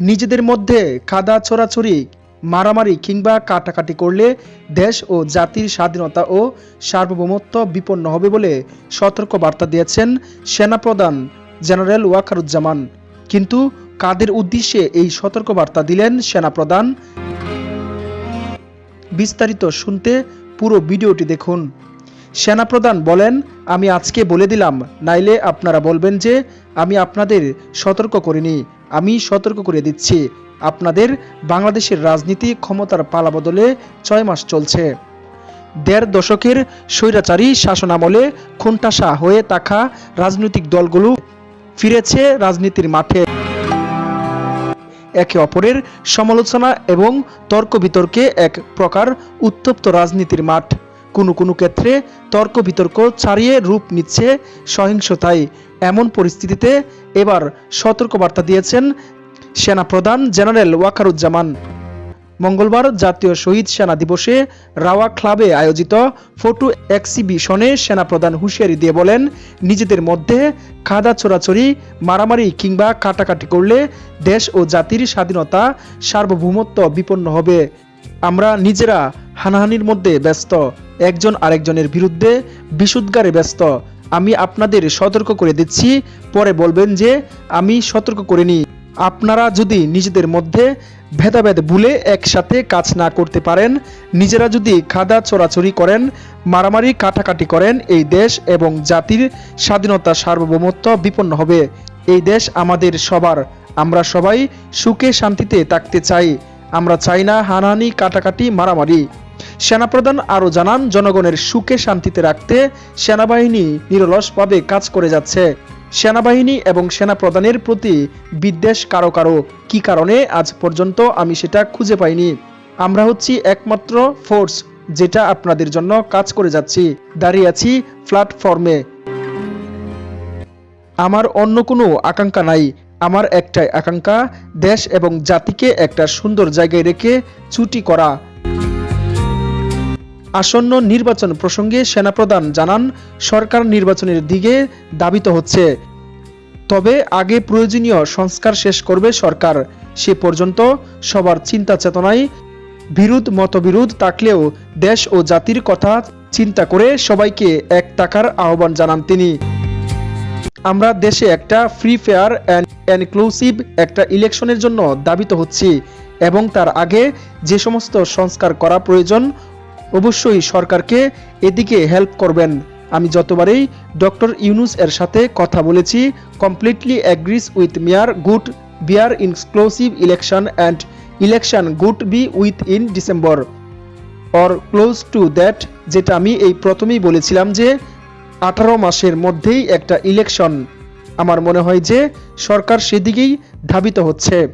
নিজেদের মধ্যে কাদা ছোড়াছড়ি, মারামারি কিংবা কাটাকাটি করলে দেশ ও জাতির স্বাধীনতা ও সার্বভৌমত্ব বিপন্ন হবে বলে সতর্ক বার্তা দিয়েছেন সেনাপ্রধান জেনারেল ওয়াকারুজ্জামান। কিন্তু কাদের উদ্দেশ্যে এই সতর্ক বার্তা দিলেন সেনাপ্রধান? বিস্তারিত শুনতে পুরো ভিডিওটি দেখুন। সেনাপ্রধান বলেন, আমি আজকে বলে দিলাম, নাইলে আপনারা বলবেন যে আমি আপনাদের সতর্ক করিনি। আমি সতর্ক করে দিচ্ছি। আপনাদের বাংলাদেশের রাজনীতি ক্ষমতার পালাবদলে ছয় মাস চলছে। দেড় দশকের স্বৈরাচারী শাসনামলে খুনটাসা হয়ে থাকা রাজনৈতিক দলগুলো ফিরেছে রাজনীতির মাঠে। একে অপরের সমালোচনা এবং তর্ক বিতর্কে এক প্রকার উত্তপ্ত রাজনীতির মাঠ। কোনো কোনো ক্ষেত্রে তর্ক বিতর্ক ছাড়িয়ে রূপ নিচ্ছে সহিংসতায় এমন পরিস্থিতিতে এবার সতর্কবার্তা দিয়েছেন সেনাপ্রধান জেনারেল ওয়াকারুজ্জামান। মঙ্গলবার জাতীয় শহীদ সেনা দিবসে রাওয়া ক্লাবে আয়োজিত ফটো এক্সিবিশনে সেনাপ্রধান হুঁশিয়ারি দিয়ে বলেন, নিজেদের মধ্যে খাদা ছোড়াছড়ি মারামারি কিংবা কাটাকাটি করলে দেশ ও জাতির স্বাধীনতা সার্বভৌমত্ব বিপন্ন হবে। আমরা নিজেরা হানাহানির মধ্যে ব্যস্ত। একজন আরেকজনের বিরুদ্ধে বিশুদ্ধারে ব্যস্ত। আমি আপনাদের সতর্ক করে দিচ্ছি। পরে বলবেন যে, আমি সতর্ক করিনি। আপনারা যদি নিজেদের মধ্যে ভেদাভেদ ভুলে একসাথে কাজ না করতে পারেন, নিজেরা যদি খাদা চোরাচুরি করেন, মারামারি কাটাকাটি করেন, এই দেশ এবং জাতির স্বাধীনতা সার্বভৌমত্ব বিপন্ন হবে। এই দেশ আমাদের সবার। আমরা সবাই সুখে শান্তিতে থাকতে চাই। আমরা চাই না হানাহানি, কাটাকাটি, মারামারি। সেনাপ্রধান আরও জানান, জনগণের সুখে শান্তিতে রাখতে সেনাবাহিনী নিরলসভাবে কাজ করে যাচ্ছে। সেনাবাহিনী এবং সেনাপ্রধানের প্রতি বিদ্বেষ কারও কারও। কি কারণে? আজ পর্যন্ত আমি সেটা খুঁজে পাইনি। আমরা হচ্ছি একমাত্র ফোর্স, যেটা আপনাদের জন্য কাজ করে যাচ্ছি। দাঁড়িয়ে আছি প্ল্যাটফর্মে। আমার অন্য কোনো আকাঙ্ক্ষা নাই। আমার একটাই আকাঙ্ক্ষা, দেশ এবং জাতিকে একটা সুন্দর জায়গায় রেখে ছুটি করা। আসন্ন নির্বাচন প্রসঙ্গে সেনাপ্রধান জানান, সরকার নির্বাচনের দিকে দাবিত হচ্ছে। তবে আগে প্রয়োজনীয় সংস্কার শেষ করবে সরকার। সে পর্যন্ত সবার চিন্তা চেতনায় বিরোধ, মতবিরোধ থাকলেও দেশ ও জাতির কথা চিন্তা করে সবাইকে এক টাকার আহ্বান জানান তিনি। আমরা দেশে একটা ফ্রি ফেয়ার অ্যান্ড ইনক্লুসিভ একটা ইলেকশনের জন্য দাবিত হচ্ছি এবং তার আগে যে সমস্ত সংস্কার করা প্রয়োজন অবশ্যই সরকারকে এদিকে হেল্প করবেন। আমি যতবারই ডক্টর ইউনুস এর সাথে কথা বলেছি completely agrees with mayor good be a inclusive election and election good be with in December or close to that যেটা আমি এই প্রথমেই বলেছিলাম যে, আঠারো মাসের মধ্যেই একটা ইলেকশন আমার মনে হয় যে সরকার সেদিকেই ধাবিত হচ্ছে।